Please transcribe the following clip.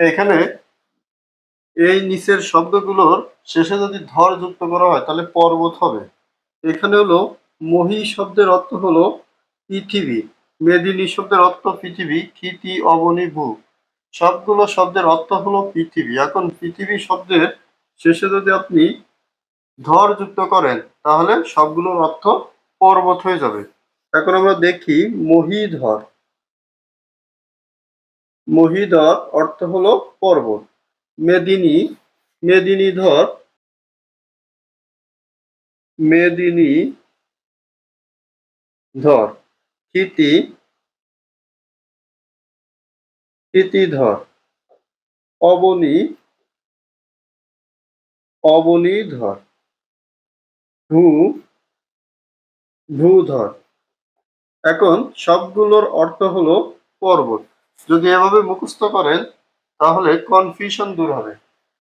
এখানে এই নিচের শব্দগুলোর শেষে যদি ধর যুক্ত করা হয়, তাহলে পর্বত হবে। এখানে হলো মহি শব্দের অর্থ হলো পৃথিবী, মেদিনী শব্দের অর্থ পৃথিবী ক্ষিতি অবনী, ভূ। সবগুলো শব্দের অর্থ হলো পৃথিবী। এখন পৃথিবী শব্দের শেষে যদি আপনি ধর যুক্ত করেন, তাহলে সবগুলোর অর্থ পর্বত হয়ে যাবে। এখন আমরা দেখি মহিধর। মহিধর অর্থ হলো পর্বত। মেদিনী, মেদিনীধর মেদিনী ধর ক্ষিতি ক্ষিতিধর অবনী, অবনীধর, ভূ, ভূধর। এখন সবগুলোর অর্থ হলো পর্বত। যদি এভাবে মুখস্থ করেন তাহলে কনফিউশন দূর হবে।